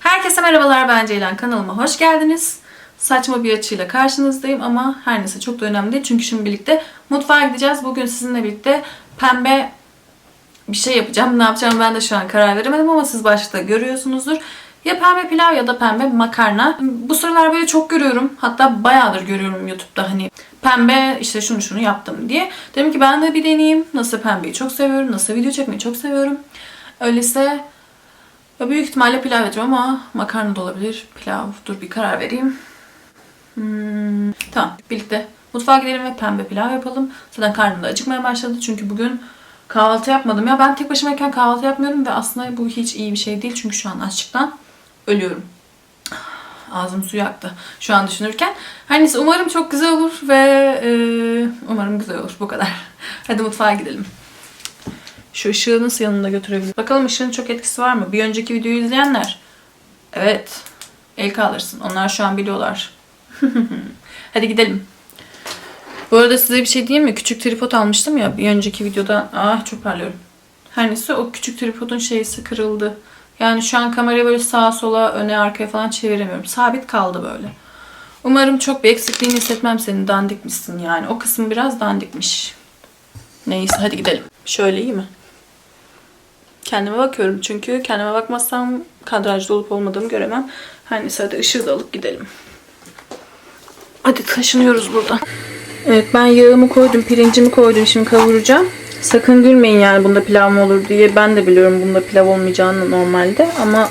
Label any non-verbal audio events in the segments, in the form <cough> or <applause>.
Herkese merhabalar ben Ceylan kanalıma hoş geldiniz. Saçma bir açıyla karşınızdayım ama her neyse çok da önemli değil. Çünkü şimdi birlikte mutfağa gideceğiz. Bugün sizinle birlikte pembe bir şey yapacağım. Ne yapacağımı ben de şu an karar veremedim ama siz başta görüyorsunuzdur. Ya pembe pilav ya da pembe makarna. Bu sıralar böyle çok görüyorum. Hatta bayağıdır görüyorum YouTube'da hani pembe işte şunu şunu yaptım diye. Dedim ki ben de bir deneyeyim. Nasıl pembeyi çok seviyorum. Nasıl video çekmeyi çok seviyorum. Öyleyse ya büyük ihtimalle pilav yapacağım ama makarna da olabilir. Pilav. Dur bir karar vereyim. Hmm, tamam. Birlikte mutfağa gidelim ve pembe pilav yapalım. Zaten karnım da acıkmaya başladı. Çünkü bugün kahvaltı yapmadım. Ya ben tek başımayken kahvaltı yapmıyorum ve aslında bu hiç iyi bir şey değil. Çünkü şu an açlıktan ölüyorum. Ağzım suyu aktı şu an düşünürken. Her neyse umarım çok güzel olur ve e, umarım güzel olur. Bu kadar. <laughs> Hadi mutfağa gidelim. Şu ışığı nasıl yanında götürebilir? Bakalım ışığın çok etkisi var mı? Bir önceki videoyu izleyenler. Evet. El kaldırsın. Onlar şu an biliyorlar. <laughs> Hadi gidelim. Bu arada size bir şey diyeyim mi? Küçük tripod almıştım ya bir önceki videoda. Ah çok parlıyorum. Her neyse o küçük tripodun şeysi kırıldı. Yani şu an kamerayı böyle sağa sola öne arkaya falan çeviremiyorum. Sabit kaldı böyle. Umarım çok bir eksikliğini hissetmem senin. Dandikmişsin yani. O kısım biraz dandikmiş. Neyse hadi gidelim. Şöyle iyi mi? Kendime bakıyorum çünkü kendime bakmazsam kadrajda olup olmadığımı göremem. Her neyse hadi ışığı da alıp gidelim. Hadi taşınıyoruz buradan. Evet ben yağımı koydum, pirincimi koydum. Şimdi kavuracağım. Sakın gülmeyin yani bunda pilav mı olur diye. Ben de biliyorum bunda pilav olmayacağını normalde ama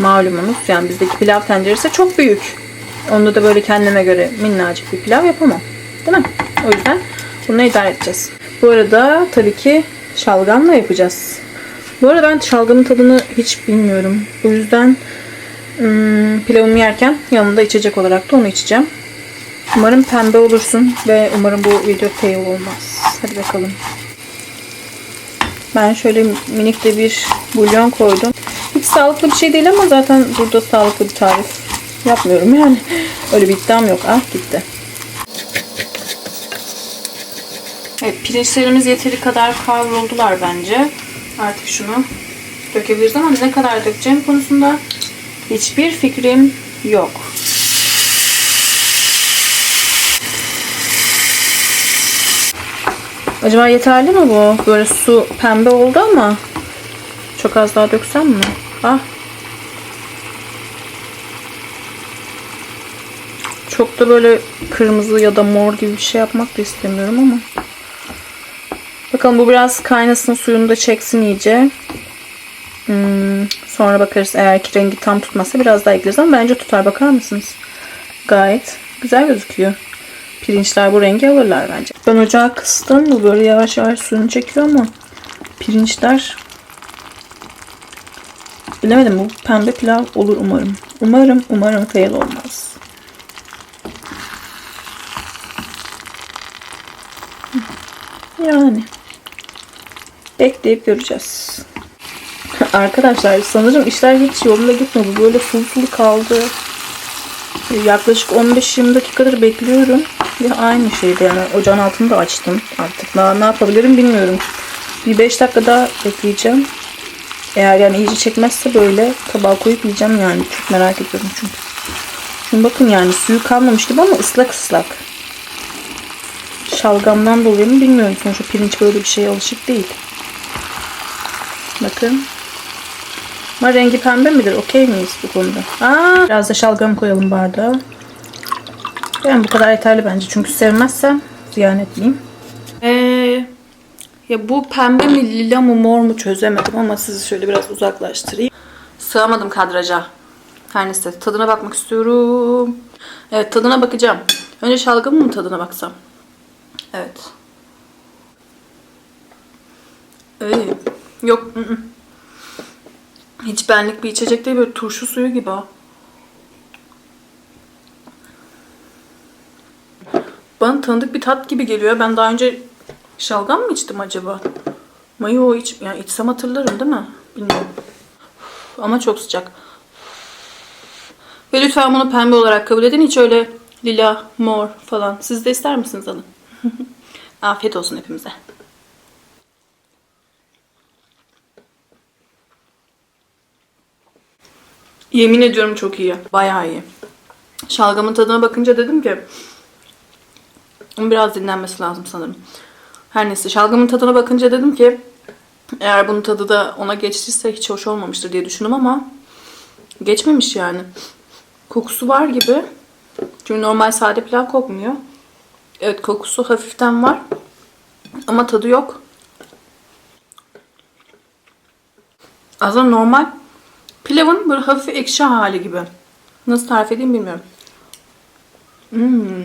malumunuz yani bizdeki pilav tenceresi çok büyük. Onda da böyle kendime göre minnacık bir pilav yapamam. Değil mi? O yüzden bunu idare edeceğiz. Bu arada tabii ki şalgamla yapacağız. Bu arada ben şalgamın tadını hiç bilmiyorum. O yüzden ım, pilavımı yerken yanında içecek olarak da onu içeceğim. Umarım pembe olursun ve umarım bu video fail olmaz. Hadi bakalım. Ben şöyle minik de bir bulyon koydum. Hiç sağlıklı bir şey değil ama zaten burada sağlıklı bir tarif yapmıyorum yani. <laughs> Öyle bir iddiam yok. Ah gitti. Evet pirinçlerimiz yeteri kadar kavruldular bence. Artık şunu dökebiliriz ama ne kadar dökeceğim konusunda hiçbir fikrim yok. Acaba yeterli mi bu? Böyle su pembe oldu ama çok az daha döksem mi? Ah. Çok da böyle kırmızı ya da mor gibi bir şey yapmak da istemiyorum ama. Bakalım bu biraz kaynasın suyunu da çeksin iyice. Hmm, sonra bakarız eğer ki rengi tam tutmazsa biraz daha ekleriz ama bence tutar bakar mısınız? Gayet güzel gözüküyor. Pirinçler bu rengi alırlar bence. Ben ocağı kıstım. Bu böyle yavaş yavaş suyunu çekiyor ama pirinçler bilemedim bu pembe pilav olur umarım. Umarım umarım fail olmaz. Yani bekleyip göreceğiz. Arkadaşlar sanırım işler hiç yolunda gitmedi. Böyle sulu sulu kaldı. Yaklaşık 15-20 dakikadır bekliyorum. Ve aynı şeydi yani ocağın altını da açtım artık. Daha ne yapabilirim bilmiyorum. Bir 5 dakika daha bekleyeceğim. Eğer yani iyice çekmezse böyle tabağa koyup yiyeceğim yani. Çok merak ediyorum çünkü. Şimdi bakın yani suyu kalmamış gibi ama ıslak ıslak. Şalgamdan dolayı mı bilmiyorum. Sonuçta pirinç böyle bir şeye alışık değil. Bakın. Ama rengi pembe midir? Okey miyiz bu konuda? Aa, biraz da şalgam koyalım bardağa. Yani bu kadar yeterli bence. Çünkü sevmezsem ziyan etmeyeyim. Ee, ya bu pembe mi lila mı mor mu çözemedim ama sizi şöyle biraz uzaklaştırayım. Sığamadım kadraja. Her neyse tadına bakmak istiyorum. Evet tadına bakacağım. Önce şalgamın mı tadına baksam? Evet. Ee, yok. Hiç benlik bir içecek değil böyle turşu suyu gibi o. Bana tanıdık bir tat gibi geliyor. Ben daha önce şalgam mı içtim acaba? Mayo iç, yani içsem hatırlarım değil mi? Bilmiyorum. Ama çok sıcak. Ve lütfen bunu pembe olarak kabul edin. Hiç öyle lila, mor falan. Siz de ister misiniz alın? <laughs> Afiyet olsun hepimize. Yemin ediyorum çok iyi. Bayağı iyi. Şalgamın tadına bakınca dedim ki biraz dinlenmesi lazım sanırım. Her neyse şalgamın tadına bakınca dedim ki eğer bunun tadı da ona geçtiyse hiç hoş olmamıştır diye düşündüm ama geçmemiş yani. Kokusu var gibi. Çünkü normal sade pilav kokmuyor. Evet kokusu hafiften var. Ama tadı yok. Aslında normal pilavın böyle hafif ekşi hali gibi. Nasıl tarif edeyim bilmiyorum. Hmm.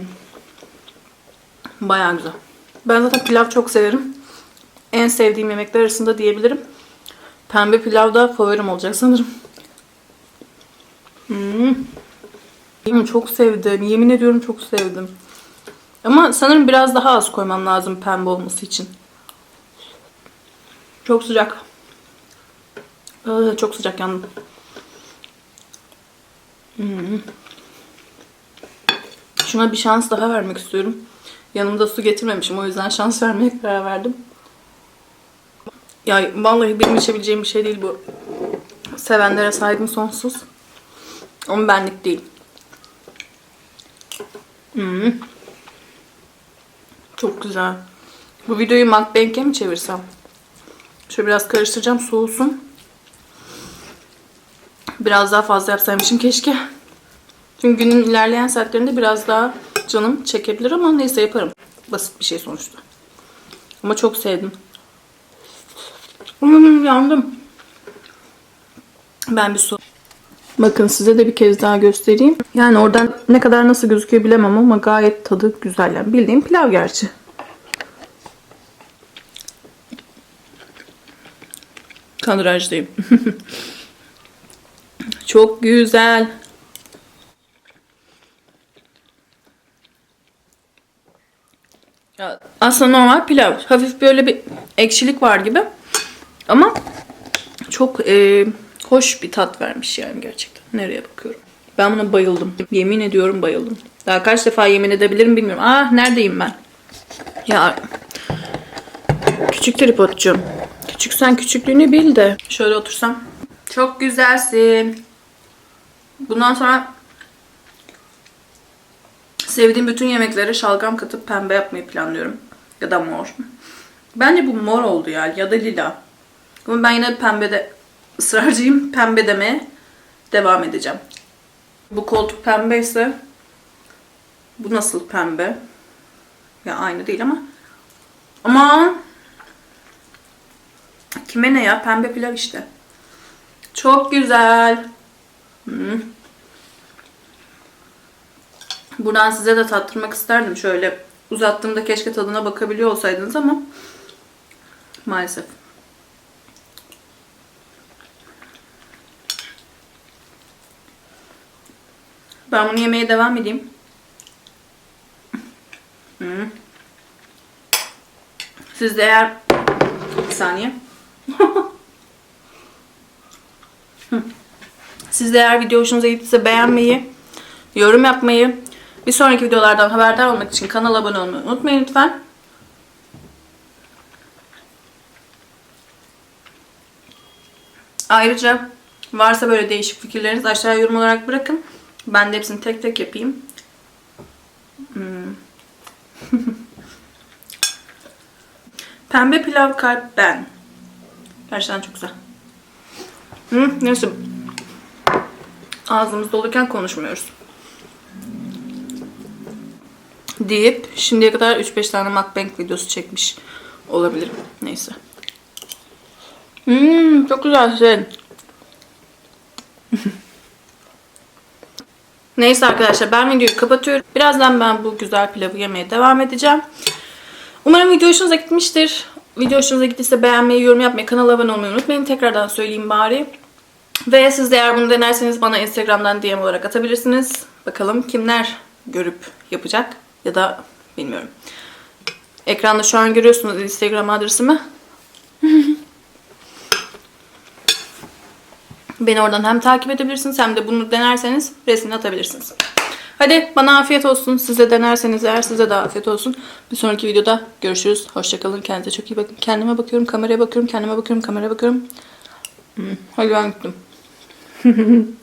Bayağı güzel. Ben zaten pilav çok severim. En sevdiğim yemekler arasında diyebilirim. Pembe pilav da favorim olacak sanırım. Hmm. Çok sevdim. Yemin ediyorum çok sevdim. Ama sanırım biraz daha az koymam lazım pembe olması için. Çok sıcak. Çok sıcak yandım. Hmm. Şuna bir şans daha vermek istiyorum. Yanımda su getirmemişim. O yüzden şans vermeye karar verdim. Ya vallahi benim içebileceğim bir şey değil bu. Sevenlere saygım sonsuz. Ama benlik değil. Hmm. Çok güzel. Bu videoyu mukbang'e mi çevirsem? Şöyle biraz karıştıracağım soğusun. Biraz daha fazla yapsaymışım keşke. Çünkü günün ilerleyen saatlerinde biraz daha canım çekebilir ama neyse yaparım. Basit bir şey sonuçta. Ama çok sevdim. Hmm, yandım. Ben bir su. Bakın size de bir kez daha göstereyim. Yani oradan ne kadar nasıl gözüküyor bilemem ama gayet tadı güzel. Yani bildiğim pilav gerçi. Kandırajdayım. <laughs> Çok güzel. Aslında normal pilav. Hafif böyle bir ekşilik var gibi. Ama çok e, hoş bir tat vermiş yani gerçekten. Nereye bakıyorum? Ben buna bayıldım. Yemin ediyorum bayıldım. Daha kaç defa yemin edebilirim bilmiyorum. Ah neredeyim ben? Ya küçük tripodcuğum. Küçük sen küçüklüğünü bil de. Şöyle otursam. Çok güzelsin. Bundan sonra sevdiğim bütün yemeklere şalgam katıp pembe yapmayı planlıyorum. Ya da mor. Bence bu mor oldu ya ya da lila. Ama ben yine pembede ısrarcıyım. Pembe demeye devam edeceğim. Bu koltuk pembe ise bu nasıl pembe? Ya aynı değil ama. Ama kime ne ya? Pembe pilav işte. Çok güzel. Hmm. Buradan size de tattırmak isterdim. Şöyle uzattığımda keşke tadına bakabiliyor olsaydınız ama maalesef. Ben bunu yemeye devam edeyim. Siz de eğer bir saniye. Siz de eğer video hoşunuza gittiyse beğenmeyi, yorum yapmayı, bir sonraki videolardan haberdar olmak için kanala abone olmayı unutmayın lütfen. Ayrıca varsa böyle değişik fikirleriniz aşağıya yorum olarak bırakın. Ben de hepsini tek tek yapayım. Hmm. <laughs> Pembe pilav kalp ben. Gerçekten çok güzel. Hı, neyse. Ağzımız doluyken konuşmuyoruz. Deyip şimdiye kadar 3-5 tane mukbang videosu çekmiş olabilirim. Neyse. Hmm, çok güzelsin. <laughs> Neyse arkadaşlar ben videoyu kapatıyorum. Birazdan ben bu güzel pilavı yemeye devam edeceğim. Umarım video hoşunuza gitmiştir. Video hoşunuza gittiyse beğenmeyi, yorum yapmayı, kanala abone olmayı unutmayın. Tekrardan söyleyeyim bari. Ve siz de eğer bunu denerseniz bana Instagram'dan DM olarak atabilirsiniz. Bakalım kimler görüp yapacak ya da bilmiyorum. Ekranda şu an görüyorsunuz Instagram adresimi. <laughs> Beni oradan hem takip edebilirsiniz hem de bunu denerseniz resmini atabilirsiniz. Hadi bana afiyet olsun. Size denerseniz eğer size de afiyet olsun. Bir sonraki videoda görüşürüz. Hoşçakalın. Kendinize çok iyi bakın. Kendime bakıyorum, kameraya bakıyorum, kendime bakıyorum, kameraya bakıyorum. Hmm, Hadi ben gittim. <laughs>